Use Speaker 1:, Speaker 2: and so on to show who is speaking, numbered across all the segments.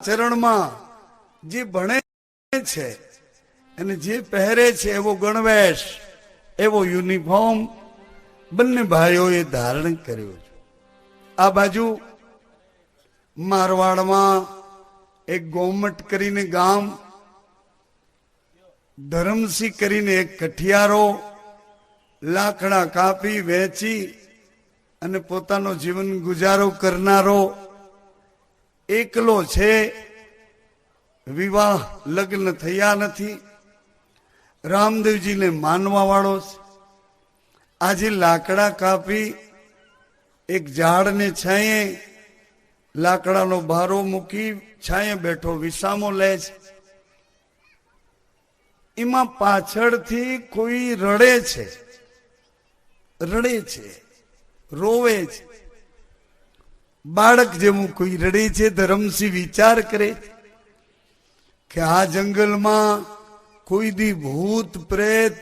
Speaker 1: ચરણમાં જે ભણે છે અને જે પહેરે છે એવો ગણવેશ, એવો યુનિફોર્મ બંને ભાઈઓએ ધારણ કર્યો છે. આ બાજુ મારવાડમાં એક ગોમટ કરીને ગામ, ધરમસિંહ કરીને એક કઠિયારો, લાકડા કાપી, વેચી અને પોતાનો જીવન ગુજારો કરનારો એકલો છે, વિવાહ લગ્ન થયા નથી. રામદેવજીને માનવા વાળો છે. આજે લાકડા કાપી, એક ઝાડને છાંયે, લાકડાનો ભારો મૂકી છાંયે બેઠો વિસામો લે છે. એમાં પાછળથી કોઈ રડે છે. રડે છે. રોવે છે. બાળક જેવું કોઈ રડે છે, ધરમસિંહ વિચાર કરે કે આ જંગલમાં કોઈ દી ભૂત, પ્રેત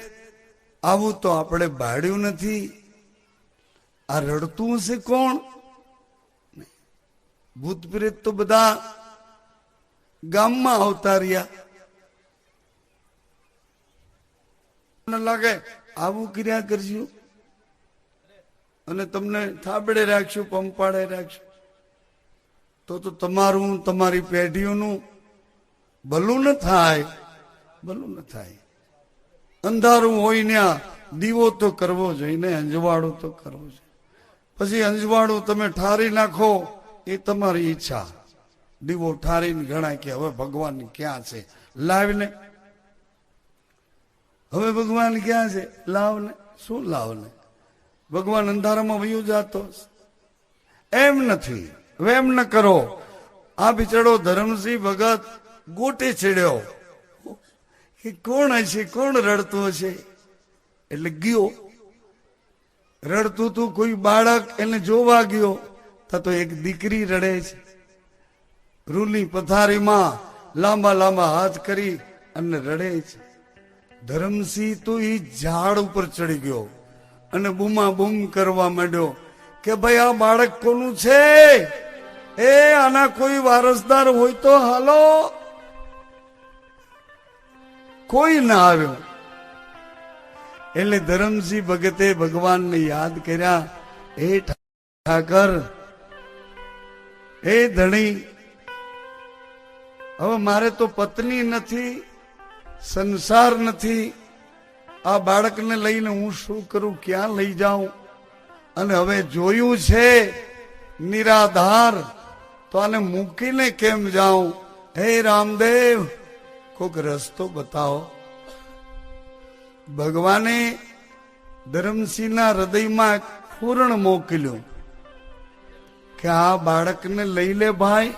Speaker 1: આવું તો આપણે બાળ્યું નથી. આ રડતું હશે કોણ? ભૂત, પ્રેત તો બધા ગામમાં આવતા રહ્યા. લાગે આવું ક્રિયા કરજો. અને તમને થાબડે રાખશું પંપાડે રાખશું તો તો તમારું, તમારી પેઢીઓનું ભલું ન થાય, ભલું ન થાય. અંધારું હોય ને દીવો તો કરવો જોઈએ ને, અંજવાળું તો કરવો જોઈએ. પછી અંજવાળું તમે ઠારી નાખો, એ તમારી ઈચ્છા. દીવો ઠારીને ગણાય કે હવે ભગવાન ક્યાં છે? લાવને. હવે ભગવાન ક્યાં છે? લાવને. શું લાવને? ભગવાન અંધારામાં વયું જાતો. એમ નથી. વેમ ન કરો. આ બિચારો ધરમસિંહ ભગત ગોટે ચડ્યો કે કોણ હશે? કોણ રડતું હશે? એટલે ગયો. રડતું તું કોઈ બાળક એને જોવા ગયો. તા તો એક દીકરી રડે છે. રૂની પથારીમાં લાંબા લાંબા હાથ કરી અને રડે છે. ધરમસિંહ તો એ ઝાડ ઉપર ચડી ગયો અને બૂમા બૂમ કરવા માંડ્યો કે ભાઈ આ બાળક કોનું છે? એ આના કોઈ વારસદાર હોય તો હાલો. કોઈ ના આવ્યો. એટલે ધરમસિંહ ભગતે ભગવાનને યાદ કર્યા એ ઠાકર એ ધણી, હવે મારે તો પત્ની નથી, સંસાર નથી. આ બાળકને લઈને હું શું કરું, ક્યાં લઈ જાઉં? અને હવે જોયું છે, નિરાધાર તો આને મૂકીને કેમ જાઉં? હે રામદેવ, કોક રસ્તો બતાવો. ભગવાને ધરમસિંહના હૃદયમાં પૂરણ મોકલ્યું કે આ બાળકને લઈ લે ભાઈ,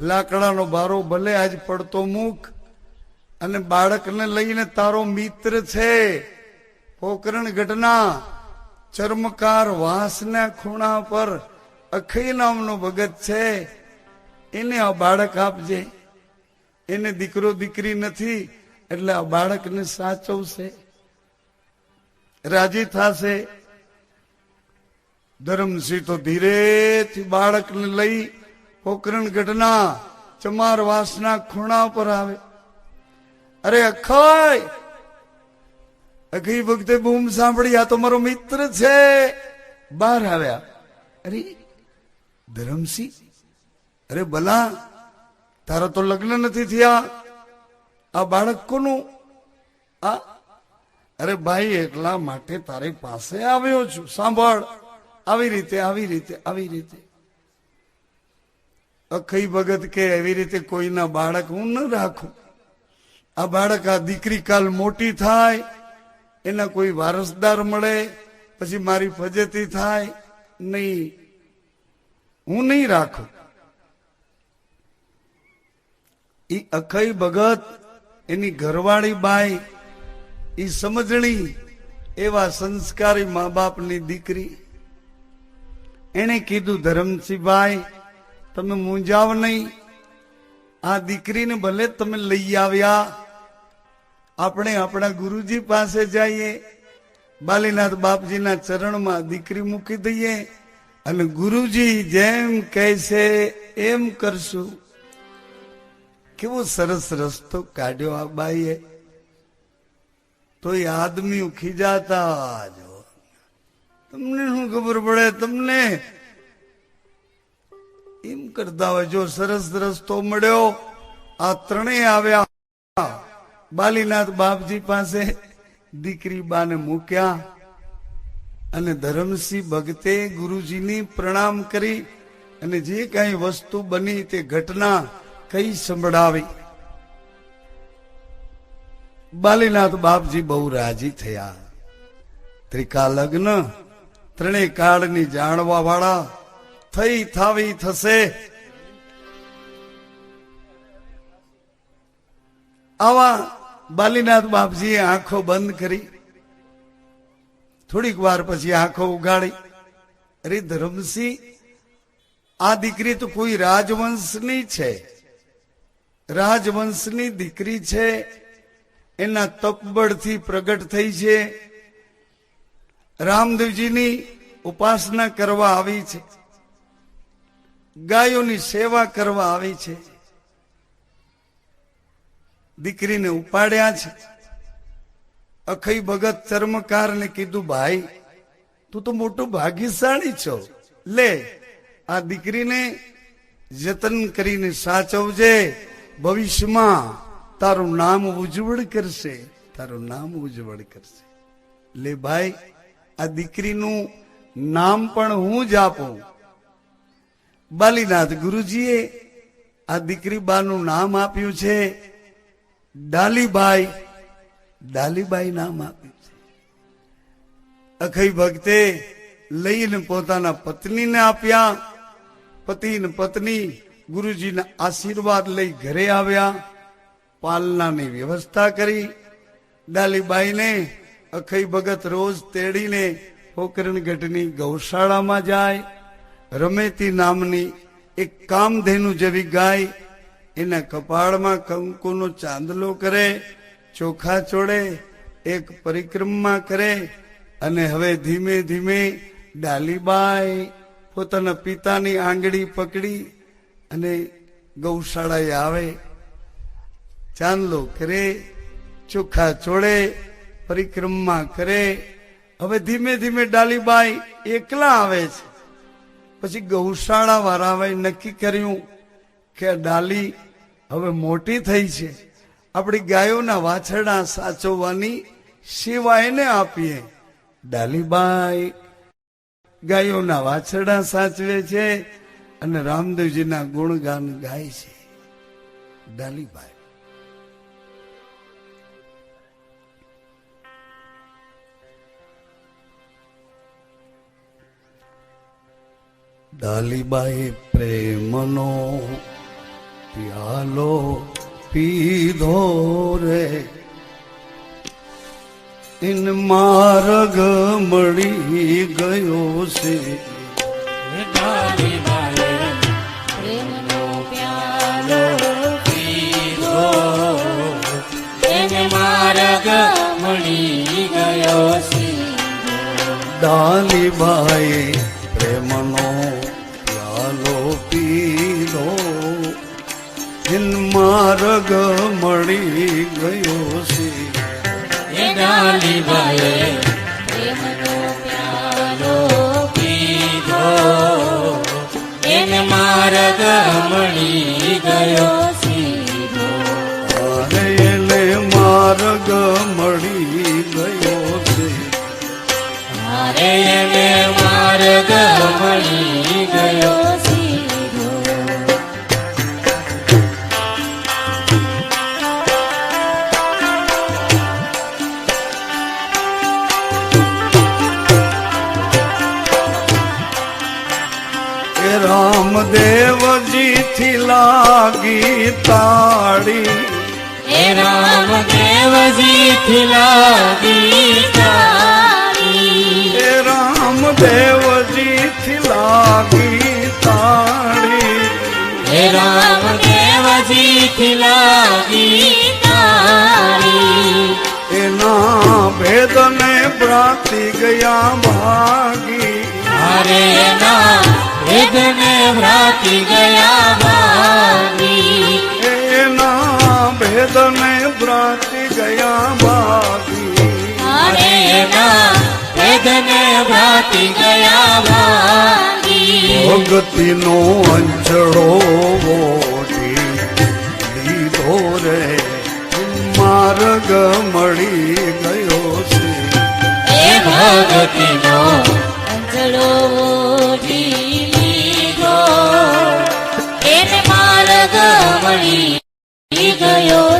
Speaker 1: લાકડાનો બારો ભલે આજ પડતો મૂક, અને બાળકને લઈને તારો મિત્ર છે. પોકરણ ઘટના, ચર્મકાર વાંસના ખૂણા પર અખઈ નામનો ભગત છે. એને આ બાળક આપજે. એને દીકરો દીકરી નથી, એટલે આ બાળકને સાચવશે. રાજી થશે. ધરમસિંહ તો ધીરેથી બાળકને લઈ પોકરણ ગઢના ચમાર વાસના ખૂણા પર આવે. અરે અખય! અઘી વખતે બૂમ સાંભળી, આ તો મારો મિત્ર છે. બહાર આવ્યા. અરે ધરમસિંહ અરે ભલા, તારા તો લગ્ન નથી થયા. આ બાળક કોનું? આ? અરે ભાઈ એટલા માટે તારી પાસે આવ્યો છું. સાંભળ. આવી રીતે આવી રીતે આવી રીતે. અખઈ ભગત કે, એવી રીતે કોઈના બાળક હું ન રાખું. આ બાળક, આ દીકરી કાલ મોટી થાય, એના કોઈ વારસદાર મળે, પછી મારી ફજેતી થાય. નહીં. હું નહીં રાખું. ઈ અખઈ ભગત, એની ઘરવાળી બાઈ એ સમજણી એવા સંસ્કારી મા બાપની દીકરી. એને કીધું, ધરમસિંહભાઈ, તમે મૂંઝાવ નહીં. આ દીકરીને ભલે તમે લઈ આવ્યા. આપણે આપણા ગુરુજી પાસે જઈએ. બાલીનાથ બાપજીના ચરણમાં દીકરી મૂકી દઈએ. અને ગુરુજી જેમ કહેશે, એમ કરશું. કેવો સરસ રસ્તો કાઢ્યો આ બાઈએ. તો એ આદમી ખીજાતા, જો, તમને શું ખબર પડે? તમને એમ કરતા હોય, જો સરસ રસ્તો મળ્યો, આ ત્રણેય આવ્યા. બાલીનાથ બાપજી પાસે દીકરી બાને મૂક્યા અને ધરમસિંહ ભગતે ગુરુજીની પ્રણામ કરી અને જે કઈ વસ્તુ બની તે ઘટના કઈ સંભળાવી? બાલીનાથ બાપજી બહુ રાજી થયા. ત્રિકા લગ્ન ત્રણેય કાળની જાણવા વાળા થઈ થાવી થશે. આવા બાલીનાથ બાપજીએ આંખો બંધ કરી. થોડીક વાર પછી આંખો ઉગાડી અરે ધરમસિંહ આ દીકરી તો કોઈ રાજવંશની છે. રાજવંશની દીકરી છે, એના તપબળથી પ્રગટ થઈ છે, રામદેવજીની ઉપાસના કરવા આવી છે, ગાયોની સેવા કરવા આવી છે, દીકરીને ઉપાડ્યા છે. અખઈ ભગત ચર્મકારને કીધું, ભાઈ, તું તો મોટું ભાગ્યશાળી છો. લે, આ દીકરીને જતન કરીને સાચવજે. ભવિષ્યમાં તારું નામ ઉજ્જવળ કરશે, તારું નામ ઉજ્જવળ કરશે. લે ભાઈ, આ દીકરીનું નામ પણ હું જ આપું. બાલીનાથ ગુરુજીએ આ દીકરી બાનું નામ આપ્યું છે, ડાલીબાઈ. ડાલીબાઈ નામ આપ્યું છે. અખઈ ભક્તે લઈને પોતાના પત્નીને આપ્યા. પતિ ને પત્ની ગુરુજીના આશીર્વાદ લઈ ઘરે આવ્યા, પાલનાની વ્યવસ્થા કરી, ડાલીબાઈને અખઈ ભગત રોજ તેડીને પોકરણગઢની ગૌશાળામાં જાય, રમેતી નામની એક કામધેનુ જેવી ગાય, એના કપાળમાં કંકુનો ચાંદલો કરે, ચોખા ચોડે, એક પરિક્રમા કરે અને હવે ધીમે ધીમે ડાલીબાઈ પોતાના પિતાની આંગળી પકડી અને ગૌશાળાએ આવે, ચાંદલો કરે, ચોખા ચોડે પરિક્રમા કરે. હવે ધીમે ધીમે ડાલીબાઈ એકલા આવે છે. પછી ગૌશાળા વાળાએ નક્કી કર્યું કે ડાલી હવે મોટી થઈ છે. આપણી ગાયોના વાછરડા સાચવવાની સેવા એને આપીએ. ડાલીબાઈ ગાયોના વાછરડા સાચવે છે અને રામદેવજીના ગુણગાન ગાય છે. ડાલીભાઈ ડાલીબાઈ પ્રેમનો પ્યાલો પીધો રે. ઇન માર્ગ મળી ગયો છે.
Speaker 2: મળી ગયો ડાલી
Speaker 1: ભાઈ પ્રેમનો લાલો પીલો માર્ગ મળી ગયો છે
Speaker 2: પીધો એને માર્ગ મળી ગયો
Speaker 1: છે
Speaker 2: એને માર્ગ મળી
Speaker 1: લાગી તાળી.
Speaker 2: હે રામ દેવજી ખિલાડી તારી
Speaker 1: એ રામદેવજી થી લાગી તાળી.
Speaker 2: હે રામ દેવજી ખિલાડી તારી
Speaker 1: એના ભેદને પ્રાપ્તિ ગયા ભાગી
Speaker 2: હરે ના ભેદને ભ્રાતી ગયા ભાગી
Speaker 1: ભ્રાંતિ ગયા ભાગી
Speaker 2: અરે એના વેદને ભ્રાતિ ગયા
Speaker 1: ભગતિનો અંજળો ઓઢી લીધો રે માર્ગ મળી ગયો છે
Speaker 2: એ ભગતિનો અંજળો ઓઢી લીધો એને માર્ગ મળી ગયો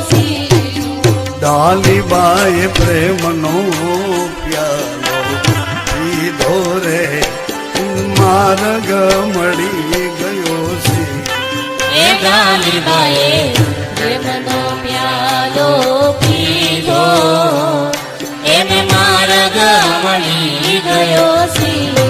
Speaker 1: ડાલીબાએ પ્રેમનો પ્યાલો પીધો રે. માર્ગ મળી ગયો છે.
Speaker 2: એ ગાલીબાએ પ્રેમનો પ્યાલો પીધો એને માર્ગ મળી ગયો સીધો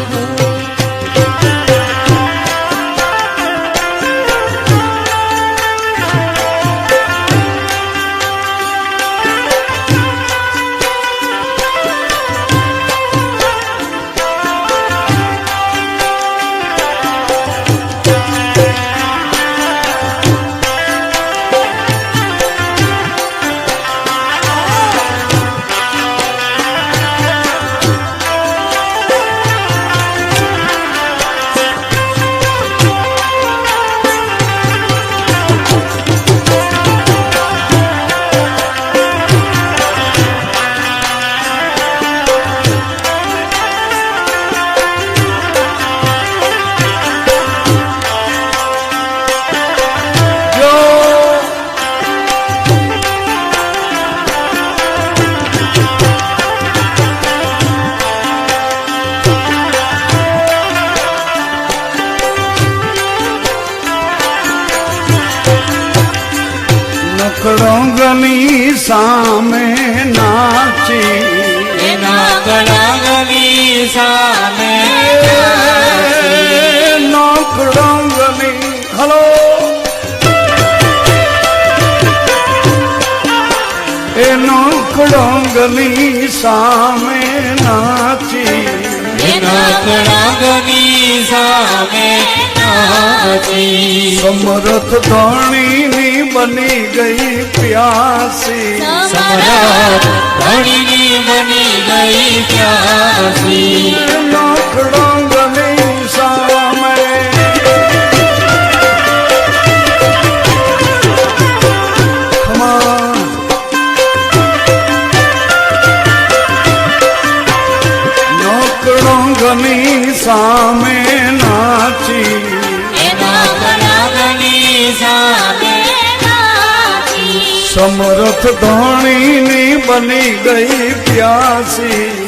Speaker 1: નાચી સમરથ ધણીની બની ગઈ પ્યાસી.
Speaker 2: સમરથ ધણીની બની ગઈ પ્યાસી.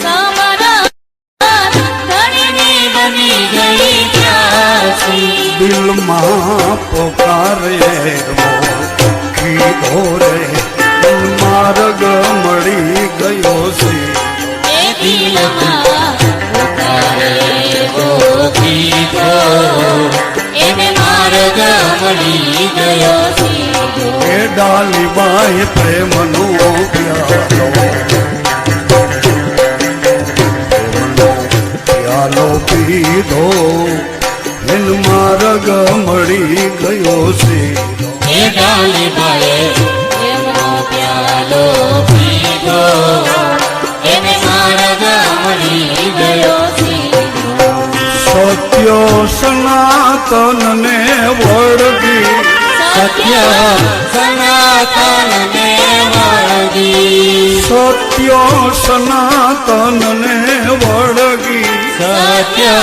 Speaker 1: સમરથ ધણીની બની ગઈ પ્યાસી. દિલમાં પોકારે કીધો રે માર્ગ મળી ગયો છે
Speaker 2: દિલમાં એને માર્ગ મળી ગયો સીધો.
Speaker 1: ડાલી ડાલીબાઈ પ્રેમનો પ્યાલો. પ્રેમનો પ્યાલો પીધો. એન માર્ગ મળી ગયો છે
Speaker 2: એ ડાલી બાય એમનો પ્યાલો પીધો.
Speaker 1: સત્ય સનાતન ને વળગી?
Speaker 2: સત્ય સનાતન ને વળગી.
Speaker 1: સત્ય સનાતન ને વળગી?
Speaker 2: સત્ય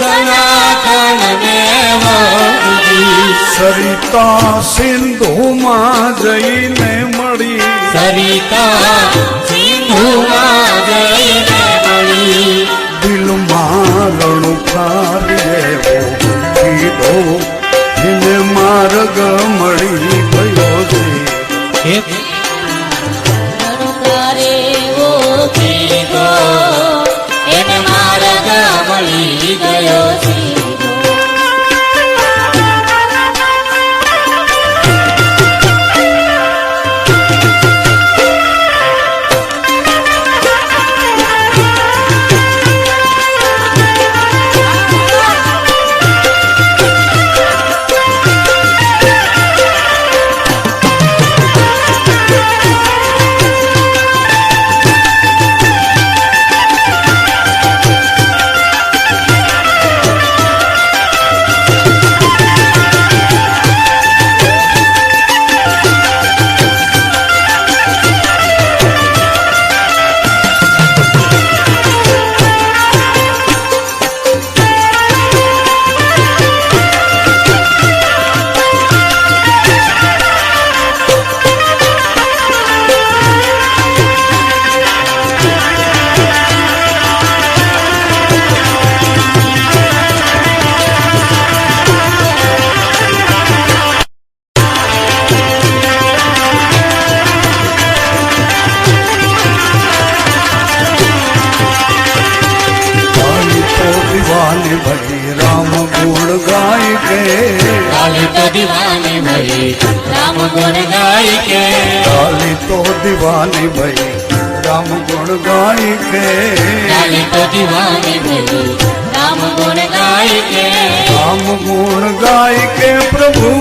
Speaker 2: સનાતન ને વળગી.
Speaker 1: સરિતા સિંધુમાં જઈને મળી.
Speaker 2: સરિતા સિંધુમાં જઈને મળી.
Speaker 1: દિલમાં રણુકાર્ય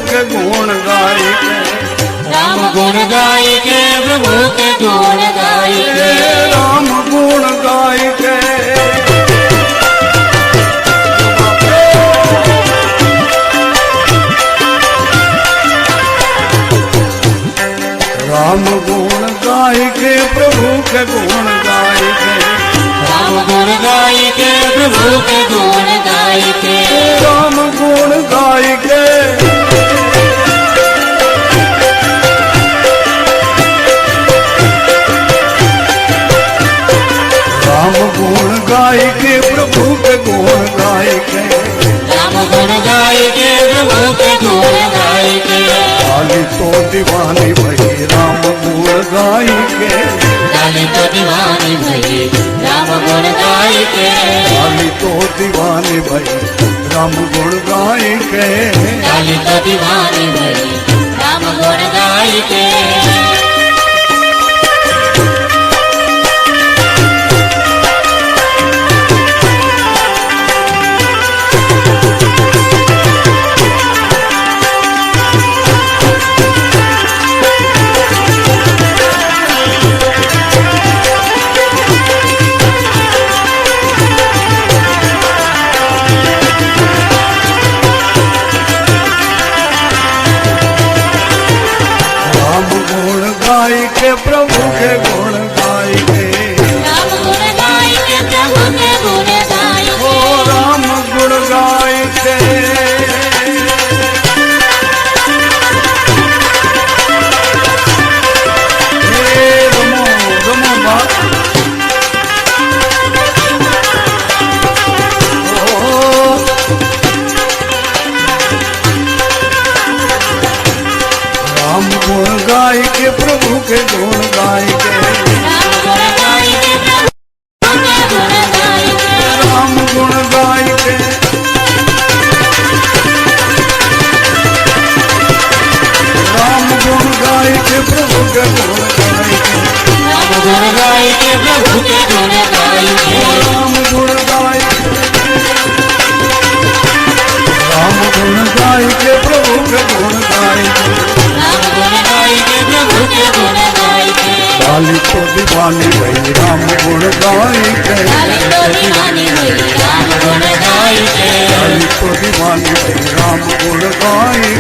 Speaker 1: પ્રભુ કે ગુણ ગાય કે
Speaker 2: રામ ગુણ ગાય કે પ્રભુ કે ગુણ ગાય કે
Speaker 1: રામ ગુણ ગાય કે રામ ગુણ ગાય કે પ્રભુ કે ગુણ ગાય કે
Speaker 2: રામ ગુણ ગાય કે પ્રભુ કે ગુણ ગાય કે
Speaker 1: રામ ગુણ ગાય કે રામ ગુણ ગાય કે કે ગુણ ગાય કે ખાલી તો દીવાની ભાઈ રામ ગુણ ગાય કે
Speaker 2: ડાલી તો દીવાની ભઈ રામ ગુણ ગાય કે
Speaker 1: ખાલી તો દીવાની ભાઈ રામ ગુણ ગાય કે
Speaker 2: ડાલી તો દીવાની ભઈ રામ ગુણ ગાય કે
Speaker 1: ડાલી તો દીવાની ભાઈ રામ ગુણ ગાય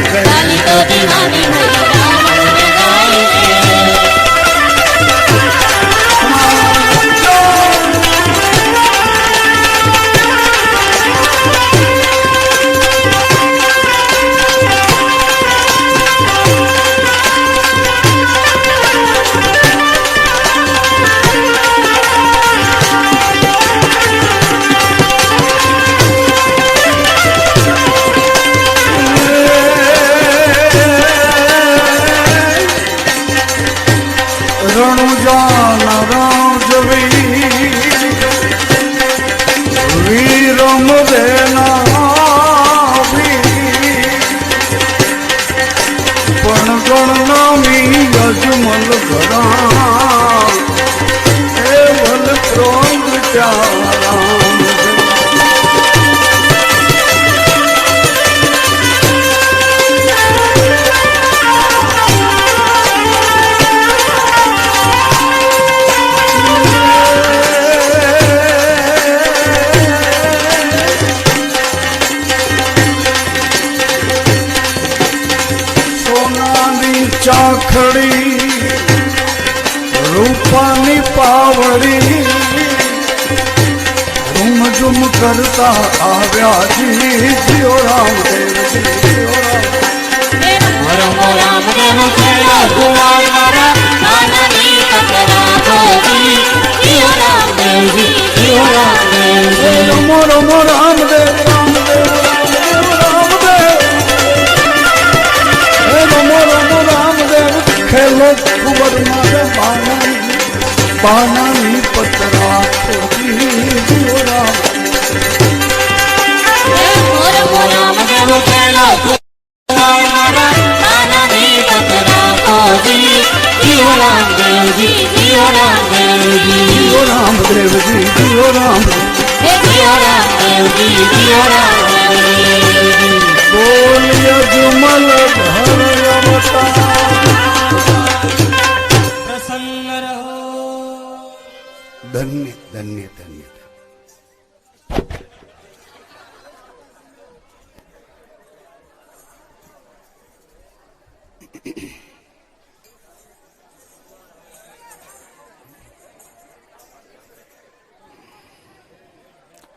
Speaker 1: ક્રોધ કરતા આવ્યા જી જીઓ રામદેવજી જીઓ રામ
Speaker 2: રમો રામ
Speaker 1: રામદેવ ખેલા
Speaker 2: કુમાર મારા
Speaker 3: રામદેવજી જીઓ
Speaker 1: રામ
Speaker 3: હે જીઓ રામદેવજી જીઓ
Speaker 1: જુમલ ઘર
Speaker 2: પ્રસન્ન રહો.
Speaker 1: ધન્ય ધન્ય ધન્ય.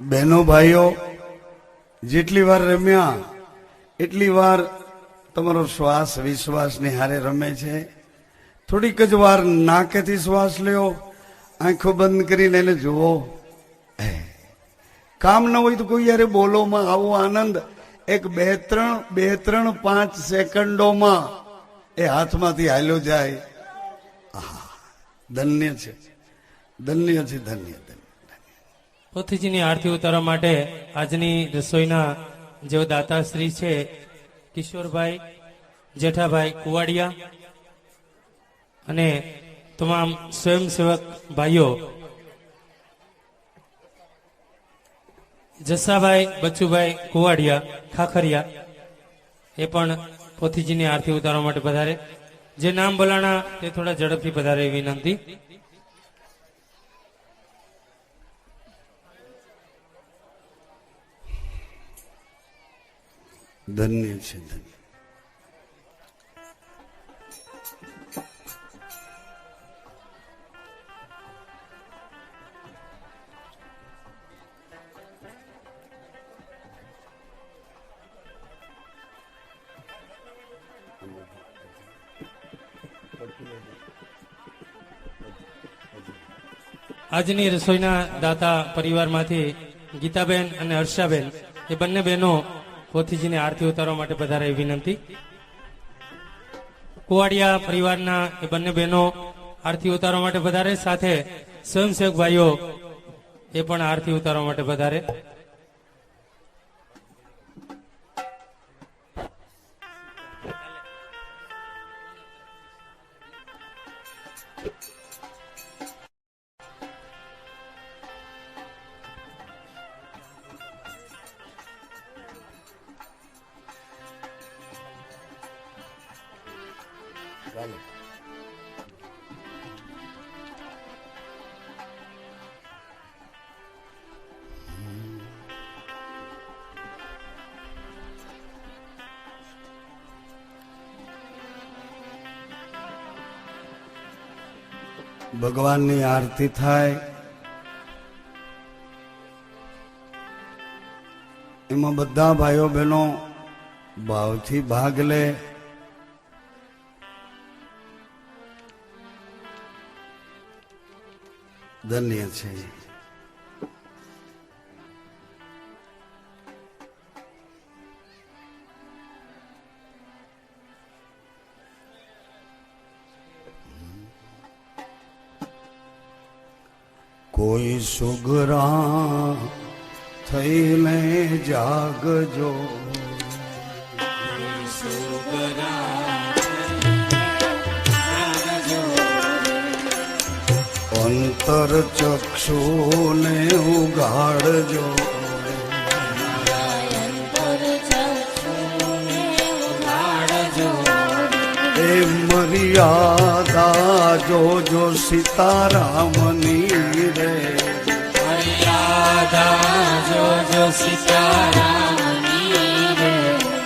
Speaker 1: બહેનો, ભાઈઓ, જેટલી વાર રમ્યા, એટલી વાર તમારો શ્વાસ વિશ્વાસની હારે રમે છે. થોડીક જ વાર નાકેથી શ્વાસ લ્યો, આંખો બંધ કરીને એને જુઓ. કામ ન હોય તો કોઈ યારે બોલોમાં આવો આનંદ. એક બે ત્રણ બે ત્રણ, પાંચ સેકન્ડોમાં એ હાથમાંથી હાલ્યો જાય. ધન્ય છે. ધન્ય છે ધન્ય.
Speaker 2: પોથીજીની આરતી ઉતારવા માટે આજની રસોઈના જેઓ દાતાશ્રી છે, કિશોરભાઈ, જેઠાભાઈ કુવાડિયા અને તમામ સ્વયંસેવક ભાઈઓ, જસાભાઈ બચુભાઈ કુવાડિયા, ખાખરિયા, એ પણ પોથીજીની આરતી ઉતારવા માટે પધારે. જે નામ બોલાણા, તે થોડા ઝડપથી પધારે વિનંતી.
Speaker 1: ધન્ય છે ધન્ય.
Speaker 2: આજની રસોઈના દાતા પરિવારમાંથી ગીતાબેન અને હર્ષાબેન એ બંને બહેનો પોથીજીને આરતી ઉતારવા માટે પધારે વિનંતી. કુવાડિયા પરિવારના એ બંને બહેનો આરતી ઉતારવા માટે પધારે સાથે સ્વયંસેવક ભાઈઓ એ પણ આરતી ઉતારવા માટે પધારે
Speaker 1: ભગવાનની આરતી થાય. એમાં બધા ભાઈઓ બહેનો ભાવથી ભાગ લે. ધન્ય છે. કોઈ સુગરા થઈને જાગજો. અંતર ચક્ષુને ઉગાડજો. એ મર્યાદા જોજો સીતારામની રે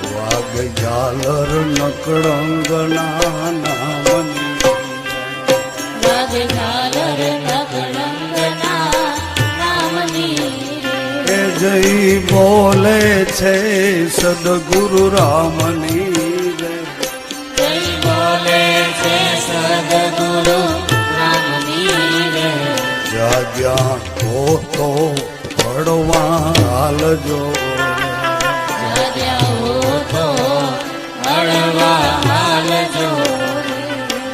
Speaker 1: વાગ ઝાલર નકળંગના નામની એ જઈ બોલે છે સદગુરુ રામની રે જાગ્યા હો તો પડવા હાલજો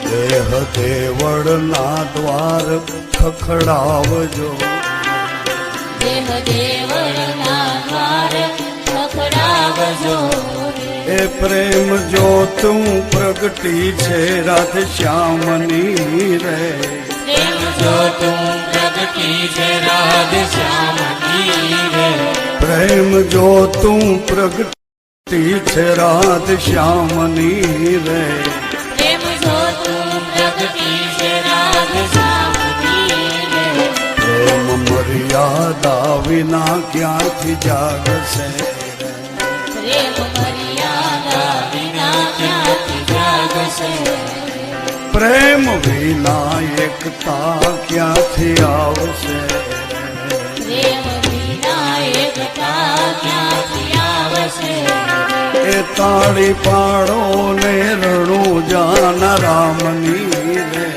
Speaker 1: દેહ દેવળના દ્વાર ખખડાવજો એ પ્રેમ જો તું પ્રગટી છે રાધે શ્યામની રે.
Speaker 2: પ્રેમ જો તું પ્રગટી છે રાધે શ્યામની રે.
Speaker 1: પ્રેમ જો તું પ્રગટી છે રાધે શ્યામની રે.
Speaker 2: પ્રેમ જો તું પ્રગટી છે રાધે શ્યામની રે.
Speaker 1: પ્રેમ મર્યાદા વિના ક્યાંથી જાગશે?
Speaker 2: પ્રેમ વિના
Speaker 1: એકતા ક્યાંથી આવશે? એ તાળી પાડો ને રણું જાન રામની રે.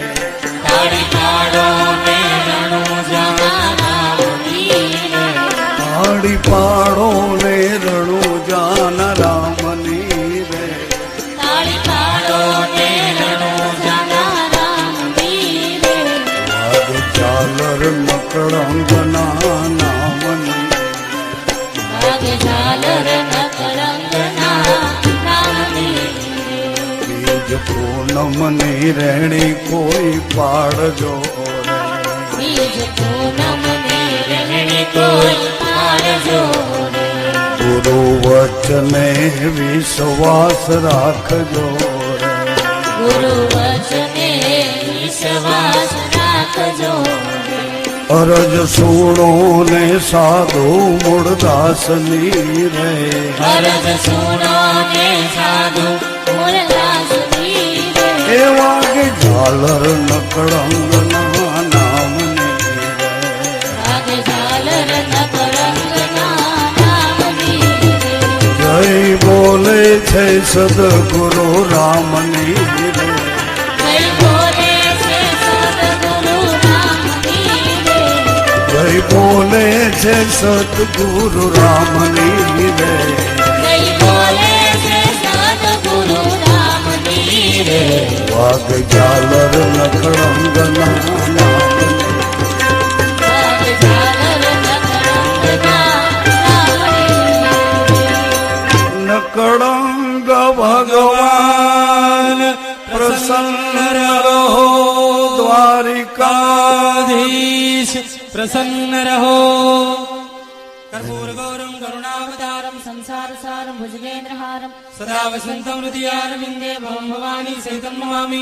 Speaker 2: તાળી પાડો ને રણું જાનાની રે.
Speaker 1: તાળી પાડો ને રણું જાન પૂનમને
Speaker 2: રહેણી કોઈ પાડજો
Speaker 1: ગુરુ વચને વિશ્વાસ રાખજો
Speaker 2: ગુરુ વચને વિશ્વાસ રાખજો
Speaker 1: અરજ સુણો ને સાધુ મૂળદાસની રે.
Speaker 2: અરજ સુણો ને સાધુ મૂળદાસની રે
Speaker 1: એ વાગે ઝાલર નકળંગના નામની જય બોલે છે સદગુરુ રામની
Speaker 2: જય બોલે છે સદગુરુ રામની રે
Speaker 1: વાગ ઝાલર નામની નકળંગ ભગવાન પ્રસન્ન રહો દ્વારિકાધીશ
Speaker 4: પ્રસન્ન રહો કરુણાવતારમ
Speaker 2: સંસાર સારમ ભુજગેન્દ્રહારમ
Speaker 4: सदा वसन्तं हृदयारविन्दे भवं भवानी सहितं
Speaker 2: नमामि